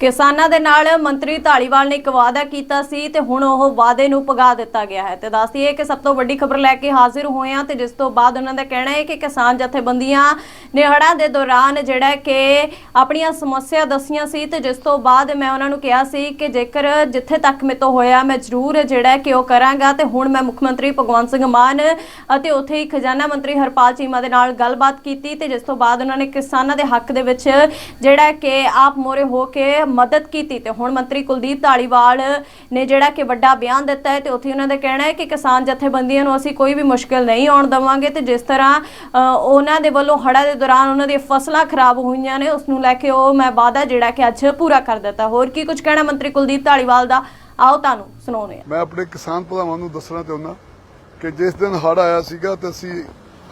ਕਿਸਾਨਾਂ ਦੇ ਨਾਲ ਮੰਤਰੀ ਢਾਲੀਵਾਲ ਨੇ ਇੱਕ ਵਾਅਦਾ ਕੀਤਾ ਸੀ ਤੇ ਹੁਣ ਉਹ ਵਾਅਦੇ ਨੂੰ ਪਗਾ ਦਿੱਤਾ ਗਿਆ ਹੈ। ਤੇ ਦੱਸਦੀਏ ਕਿ ਸਭ ਤੋਂ ਵੱਡੀ ਖਬਰ ਲੈ ਕੇ ਹਾਜ਼ਰ ਹੋਏ ਹਾਂ ਤੇ ਜਿਸ ਤੋਂ ਬਾਅਦ ਉਹਨਾਂ ਦਾ ਕਹਿਣਾ ਹੈ ਕਿ ਕਿਸਾਨ ਜਥੇਬੰਦੀਆਂ ਨੇ ਹੜ੍ਹਾਂ ਦੇ ਦੌਰਾਨ ਜਿਹੜਾ ਕਿ ਆਪਣੀਆਂ ਸਮੱਸਿਆ ਦੱਸੀਆਂ ਸੀ ਤੇ ਜਿਸ ਤੋਂ ਬਾਅਦ ਮੈਂ ਉਹਨਾਂ ਨੂੰ ਕਿਹਾ ਸੀ ਕਿ ਜੇਕਰ ਜਿੱਥੇ ਤੱਕ ਮੇਰੇ ਤੋਂ ਹੋਇਆ ਮੈਂ ਜ਼ਰੂਰ ਜਿਹੜਾ ਕਿ ਉਹ ਕਰਾਂਗਾ ਤੇ ਹੁਣ ਮੈਂ ਮੁੱਖ ਮੰਤਰੀ ਭਗਵੰਤ ਸਿੰਘ ਮਾਨ ਅਤੇ ਉੱਥੇ ਹੀ ਖਜ਼ਾਨਾ ਮੰਤਰੀ ਹਰਪਾਲ ਚੀਮਾ ਦੇ ਨਾਲ ਗੱਲਬਾਤ ਕੀਤੀ ਤੇ ਜਿਸ ਤੋਂ ਬਾਅਦ ਉਹਨਾਂ ਨੇ ਕਿਸਾਨਾਂ ਦੇ ਹੱਕ ਦੇ ਵਿੱਚ ਜਿਹੜਾ ਕਿ ਆਪ ਮੋਰੇ ਹੋ ਕੇ ਮਦਦ ਕੀਤੀ ਤੇ ਹੁਣ ਮੰਤਰੀ ਕੁਲਦੀਪ ਢਾਲੀਵਾਲ ਨੇ ਜਿਹੜਾ ਕਿ ਵੱਡਾ ਬਿਆਨ ਦਿੱਤਾ ਹੈ ਤੇ ਉੱਥੇ ਉਹਨਾਂ ਦਾ ਕਹਿਣਾ ਹੈ ਕਿ ਕਿਸਾਨ ਜਥੇਬੰਦੀਆਂ ਨੂੰ ਅਸੀਂ ਕੋਈ ਵੀ ਮੁਸ਼ਕਲ ਨਹੀਂ ਆਉਣ ਦੇਵਾਂਗੇ ਤੇ ਜਿਸ ਤਰ੍ਹਾਂ ਉਹਨਾਂ ਦੇ ਵੱਲੋਂ ਹੜ੍ਹਾਂ ਦੇ ਦੌਰਾਨ ਉਹਨਾਂ ਦੀਆਂ ਫਸਲਾਂ ਖਰਾਬ ਹੋਈਆਂ ਨੇ, ਉਸ ਨੂੰ ਲੈ ਕੇ ਉਹ ਮੈਂ ਵਾਅਦਾ ਜਿਹੜਾ ਕਿ ਅੱਜ ਪੂਰਾ ਕਰ ਦਿੱਤਾ। ਹੋਰ ਕੀ ਕੁਝ ਕਹਿਣਾ ਮੰਤਰੀ ਕੁਲਦੀਪ ਧਾਲੀਵਾਲ ਦਾ? ਆਓ ਤੁਹਾਨੂੰ ਸੁਣਾਉਂਦੇ ਹਾਂ। ਮੈਂ ਆਪਣੇ ਕਿਸਾਨ ਭਰਾਵਾਂ ਨੂੰ ਦੱਸਣਾ ਚਾਹੁੰਦਾ ਕਿ ਜਿਸ ਦਿਨ ਹੜ੍ਹ ਆਇਆ ਸੀਗਾ ਤੇ ਅਸੀਂ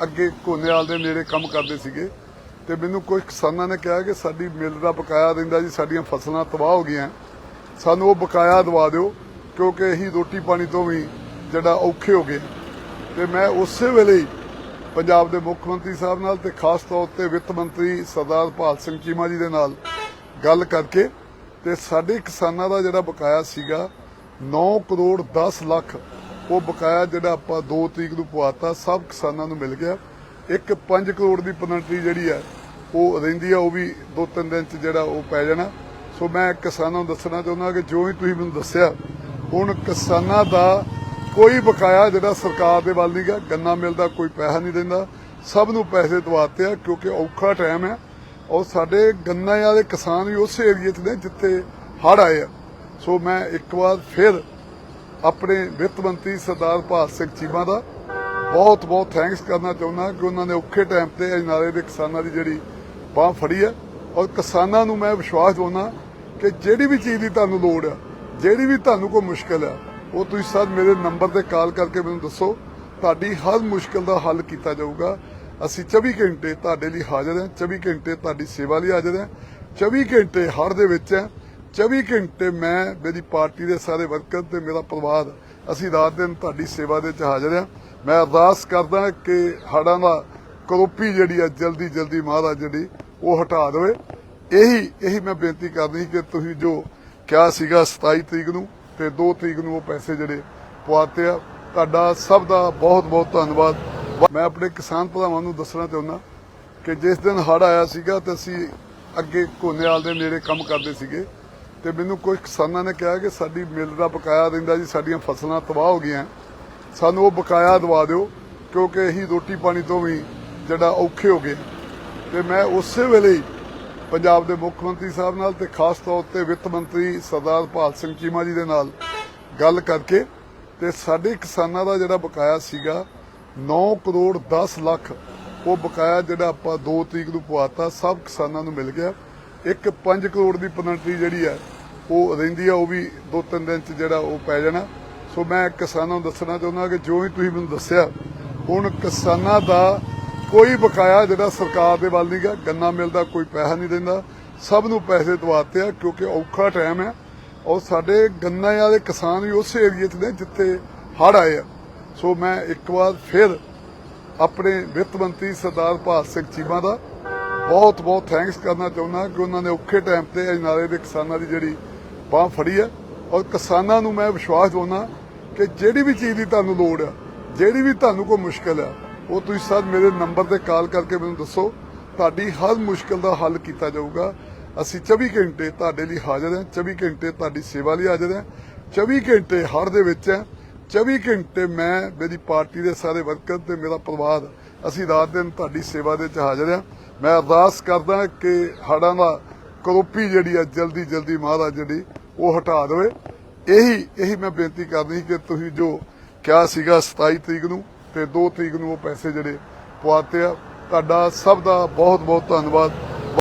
ਅੱਗੇ ਕੋਨੇਵਾਲ ਦੇ ਨੇੜੇ ਕੰਮ ਕਰਦੇ ਸੀਗੇ ਤੇ ਮੈਨੂੰ ਕੁਝ ਕਿਸਾਨਾਂ ਨੇ ਕਿਹਾ ਕਿ ਸਾਡੀ ਮਿਲ ਦਾ ਬਕਾਇਆ ਰਹਿੰਦਾ ਜੀ, ਸਾਡੀਆਂ ਫਸਲਾਂ ਤਬਾਹ ਹੋ ਗਈਆਂ। ਸਾਨੂੰ ਉਹ ਬਕਾਇਆ ਦਵਾ ਦਿਓ, ਕਿਉਂਕਿ ਅਸੀਂ ਰੋਟੀ ਪਾਣੀ ਤੋਂ ਵੀ ਜਿਹੜਾ ਔਖੇ ਹੋ ਗਏ। ਤੇ ਮੈਂ ਉਸੇ ਵੇਲੇ ਹੀ ਪੰਜਾਬ ਦੇ ਮੁੱਖ ਮੰਤਰੀ ਸਾਹਿਬ ਨਾਲ ਤੇ ਖਾਸ ਤੌਰ ਤੇ ਵਿੱਤ ਮੰਤਰੀ ਸਰਦਾਰ ਭਾਲ ਸਿੰਘ ਚੀਮਾ ਜੀ ਦੇ ਨਾਲ ਗੱਲ ਕਰਕੇ ਤੇ ਸਾਡੇ ਕਿਸਾਨਾਂ ਦਾ ਜਿਹੜਾ ਬਕਾਇਆ ਸੀਗਾ 9 ਕਰੋੜ 10 ਲੱਖ, ਉਹ ਬਕਾਇਆ ਜਿਹੜਾ ਆਪਾਂ 2 ਤਰੀਕ ਨੂੰ ਪਵਾਤਾ, ਸਭ ਕਿਸਾਨਾਂ ਨੂੰ ਮਿਲ ਗਿਆ। ਇੱਕ 5 ਕਰੋੜ ਦੀ ਪੈਨਲਟੀ ਜਿਹੜੀ ਆ, ਉਹ ਰਹਿੰਦੀ ਆ, ਉਹ ਵੀ 2-3 ਦਿਨ ਚ ਜਿਹੜਾ ਉਹ ਪੈ ਜਾਣਾ। ਸੋ ਮੈਂ ਕਿਸਾਨਾਂ ਨੂੰ ਦੱਸਣਾ ਚਾਹੁੰਦਾ ਕਿ ਜੋ ਵੀ ਤੁਸੀਂ ਮੈਨੂੰ ਦੱਸਿਆ, ਹੁਣ ਕਿਸਾਨਾਂ ਦਾ ਕੋਈ ਬਕਾਇਆ ਜਿਹੜਾ ਸਰਕਾਰ ਦੇ ਵੱਲ ਨਹੀਂ ਗਿਆ, ਗੰਨਾ ਮਿਲਦਾ ਕੋਈ ਪੈਸਾ ਨਹੀਂ ਦਿੰਦਾ। ਸਭ ਨੂੰ ਪੈਸੇ ਦਵਾਤੇ ਆ, ਕਿਉਂਕਿ ਔਖਾ ਟਾਈਮ ਹੈ ਔਰ ਸਾਡੇ ਗੰਨਾ ਵਾਲੇ ਕਿਸਾਨ ਵੀ ਉਸੇ ਏਰੀਏ 'ਚ ਨੇ ਜਿੱਥੇ ਹੜ੍ਹ ਆਏ ਆ। ਸੋ ਮੈਂ ਇੱਕ ਵਾਰ ਫਿਰ ਆਪਣੇ ਵਿੱਤ ਮੰਤਰੀ ਸਰਦਾਰ ਭਾਲ ਸਿੰਘ ਚੀਮਾ ਦਾ ਬਹੁਤ ਬਹੁਤ ਥੈਂਕਸ ਕਰਨਾ ਚਾਹੁੰਦਾ ਕਿ ਉਹਨਾਂ ਨੇ ਔਖੇ ਟਾਈਮ ਤੇ ਅਜਨਾਲੇ ਦੇ ਕਿਸਾਨਾਂ ਦੀ ਜਿਹੜੀ ਬਾਹ ਫੜੀ ਹੈ। ਔਰ ਕਿਸਾਨਾਂ ਨੂੰ ਮੈਂ ਵਿਸ਼ਵਾਸ ਦਿਵਾਉਣਾ ਕਿ ਜਿਹੜੀ ਵੀ ਚੀਜ਼ ਦੀ ਤੁਹਾਨੂੰ ਲੋੜ ਹੈ, ਜਿਹੜੀ ਵੀ ਤੁਹਾਨੂੰ ਕੋਈ ਮੁਸ਼ਕਲ ਹੈ, ਉਹ ਤੁਸੀਂ ਸਰ ਮੇਰੇ ਨੰਬਰ ਤੇ ਕਾਲ ਕਰਕੇ ਮੈਨੂੰ ਦੱਸੋ। ਤੁਹਾਡੀ ਹਰ ਮੁਸ਼ਕਲ ਦਾ ਹੱਲ ਕੀਤਾ ਜਾਊਗਾ। ਅਸੀਂ 24 ਘੰਟੇ ਤੁਹਾਡੇ ਲਈ ਹਾਜ਼ਰ ਹਾਂ 24 ਘੰਟੇ ਤੁਹਾਡੀ ਸੇਵਾ ਲਈ ਹਾਜ਼ਰ ਹਾਂ 24 ਘੰਟੇ ਹੜ ਦੇ ਵਿੱਚ ਹੈ। 24 ਘੰਟੇ ਮੈਂ ਮੇਰੀ ਪਾਰਟੀ ਦੇ ਸਾਰੇ ਵਰਕਰ ਤੇ ਮੇਰਾ ਪਰਿਵਾਰ, ਅਸੀਂ ਰਾਤ ਦਿਨ ਤੁਹਾਡੀ ਸੇਵਾ ਦੇ ਵਿੱਚ ਹਾਜ਼ਰ ਹਾਂ। ਮੈਂ ਅਰਦਾਸ ਕਰਦਾ ਕਿ ਹੜ੍ਹਾਂ ਦਾ ਕਰੋਪੀ ਜਿਹੜੀ ਆ, ਜਲਦੀ ਜਲਦੀ ਮਹਾਰਾਜ ਜਿਹੜੀ, ਉਹ ਹਟਾ ਦੇਵੇ। ਇਹੀ ਇਹੀ ਮੈਂ ਬੇਨਤੀ ਕਰਨੀ ਕਿ ਤੁਸੀਂ ਜੋ ਕਿਹਾ ਸੀਗਾ 27 ਤਰੀਕ ਨੂੰ ਤੇ 2 ਤਰੀਕ ਨੂੰ ਉਹ ਪੈਸੇ ਜਿਹੜੇ ਪਵਾਤੇ ਆ, ਤੁਹਾਡਾ ਸਭ ਦਾ ਬਹੁਤ ਬਹੁਤ ਧੰਨਵਾਦ। ਮੈਂ ਆਪਣੇ ਕਿਸਾਨ ਭਰਾਵਾਂ ਨੂੰ ਦੱਸਣਾ ਚਾਹੁੰਦਾ ਕਿ ਜਿਸ ਦਿਨ ਹੜ੍ਹ ਆਇਆ ਸੀਗਾ ਤੇ ਅਸੀਂ ਅੱਗੇ ਕੋਨੇਵਾਲ ਦੇ ਨੇੜੇ ਕੰਮ ਕਰਦੇ ਸੀਗੇ ਤੇ ਮੈਨੂੰ ਕੁਝ ਕਿਸਾਨਾਂ ਨੇ ਕਿਹਾ ਕਿ ਸਾਡੀ ਮਿਲ ਦਾ ਬਕਾਇਆ ਰਹਿੰਦਾ ਜੀ, ਸਾਡੀਆਂ ਫਸਲਾਂ ਤਬਾਹ ਹੋ ਗਈਆਂ। ਸਾਨੂੰ ਉਹ ਬਕਾਇਆ ਦਵਾ ਦਿਓ, ਕਿਉਂਕਿ ਅਸੀਂ ਰੋਟੀ ਪਾਣੀ ਤੋਂ ਵੀ ਜਿਹੜਾ ਔਖੇ ਹੋ ਗਏ। ਤੇ ਮੈਂ ਉਸੇ ਵੇਲੇ ਪੰਜਾਬ ਦੇ ਮੁੱਖ ਮੰਤਰੀ ਸਾਹਿਬ ਨਾਲ ਤੇ ਖਾਸ ਤੌਰ ਤੇ ਵਿੱਤ ਮੰਤਰੀ ਸਰਦਾਰ ਭਾਲ ਸਿੰਘ ਚੀਮਾ ਜੀ ਦੇ ਨਾਲ ਗੱਲ ਕਰਕੇ ਤੇ ਸਾਡੇ ਕਿਸਾਨਾਂ ਦਾ ਜਿਹੜਾ ਬਕਾਇਆ ਸੀਗਾ 9 ਕਰੋੜ 10 ਲੱਖ, ਉਹ ਬਕਾਇਆ ਜਿਹੜਾ ਆਪਾਂ 2 ਤਰੀਕ ਨੂੰ ਪਵਾਤਾ, ਸਭ ਕਿਸਾਨਾਂ ਨੂੰ ਮਿਲ ਗਿਆ। ਇੱਕ 5 ਕਰੋੜ ਦੀ ਪੈਨਲਟੀ ਜਿਹੜੀ ਹੈ, ਉਹ ਰਹਿੰਦੀ ਆ, ਉਹ ਵੀ 2-3 ਦਿਨ ਚ ਜਿਹੜਾ ਉਹ ਪੈ ਜਾਣਾ। ਸੋ ਮੈਂ ਕਿਸਾਨਾਂ ਨੂੰ ਦੱਸਣਾ ਚਾਹੁੰਦਾ ਕਿ ਜੋ ਵੀ ਤੁਸੀਂ ਮੈਨੂੰ ਦੱਸਿਆ, ਹੁਣ ਕਿਸਾਨਾਂ ਦਾ ਕੋਈ ਬਕਾਇਆ ਜਿਹੜਾ ਸਰਕਾਰ ਦੇ ਵੱਲ ਨਹੀਂ ਗਿਆ, ਗੰਨਾ ਮਿਲਦਾ ਕੋਈ ਪੈਸਾ ਨਹੀਂ ਦਿੰਦਾ। ਸਭ ਨੂੰ ਪੈਸੇ ਦਵਾਤੇ ਆ, ਕਿਉਂਕਿ ਔਖਾ ਟਾਈਮ ਹੈ ਔਰ ਸਾਡੇ ਗੰਨਾ ਵਾਲੇ ਕਿਸਾਨ ਵੀ ਉਸੇ ਏਰੀਏ 'ਚ ਨੇ ਜਿੱਥੇ ਹੜ੍ਹ ਆਏ ਆ। ਸੋ ਮੈਂ ਇੱਕ ਵਾਰ ਫਿਰ ਆਪਣੇ ਵਿੱਤ ਮੰਤਰੀ ਸਰਦਾਰ ਭਾਲ ਸਿੰਘ ਚੀਮਾ ਦਾ ਬਹੁਤ ਬਹੁਤ ਥੈਂਕਸ ਕਰਨਾ ਚਾਹੁੰਦਾ ਕਿ ਉਹਨਾਂ ਨੇ ਔਖੇ ਟਾਈਮ ਤੇ ਅਜਨਾਲੇ ਦੇ ਕਿਸਾਨਾਂ ਦੀ ਜਿਹੜੀ ਬਾਹ ਫੜੀ ਹੈ ਔਰ ਕਿਸਾਨਾਂ ਨੂੰ ਮੈਂ ਵਿਸ਼ਵਾਸ ਦਿਵਾਉਣਾ ਕਿ ਜਿਹੜੀ ਵੀ ਚੀਜ਼ ਦੀ ਤੁਹਾਨੂੰ ਲੋੜ ਆ, ਜਿਹੜੀ ਵੀ ਤੁਹਾਨੂੰ ਕੋਈ ਮੁਸ਼ਕਲ ਆ, ਉਹ ਤੁਸੀਂ ਸਰ ਮੇਰੇ ਨੰਬਰ ਤੇ ਕਾਲ ਕਰਕੇ ਮੈਨੂੰ ਦੱਸੋ। ਤੁਹਾਡੀ ਹਰ ਮੁਸ਼ਕਲ ਦਾ ਹੱਲ ਕੀਤਾ ਜਾਊਗਾ। ਅਸੀਂ 24 ਘੰਟੇ ਤੁਹਾਡੇ ਲਈ ਹਾਜ਼ਰ ਹਾਂ 24 ਘੰਟੇ ਤੁਹਾਡੀ ਸੇਵਾ ਲਈ ਹਾਜ਼ਰ ਹਾਂ 24 ਘੰਟੇ ਹੜ ਦੇ ਵਿੱਚ ਹੈ 24 ਘੰਟੇ ਮੈਂ ਮੇਰੀ ਪਾਰਟੀ ਦੇ ਸਾਰੇ ਵਰਕਰ ਤੇ ਮੇਰਾ ਪਰਿਵਾਰ, ਅਸੀਂ ਰਾਤ ਦਿਨ ਤੁਹਾਡੀ ਸੇਵਾ ਦੇ ਵਿੱਚ ਹਾਜ਼ਰ ਹਾਂ। ਮੈਂ ਅਰਦਾਸ ਕਰਦਾ ਕਿ ਹੜਾਂ ਦਾ ਕਰੋਪੀ ਜਿਹੜੀ ਆ ਜਲਦੀ ਜਲਦੀ ਮਹਾਰਾਜ ਜਿਹੜੀ, ਉਹ ਹਟਾ ਦੇਵੇ। ਇਹੀ ਇਹੀ ਮੈਂ ਬੇਨਤੀ ਕਰਨੀ ਕਿ ਤੁਸੀਂ ਜੋ ਕਿਹਾ ਸੀਗਾ 27 ਤਰੀਕ ਨੂੰ ਤੇ 2 ਤਰੀਕ ਨੂੰ ਉਹ ਪੈਸੇ ਜਿਹੜੇ ਪਵਾਤੇ ਆ, ਤੁਹਾਡਾ ਸਭ ਦਾ ਬਹੁਤ ਬਹੁਤ ਧੰਨਵਾਦ।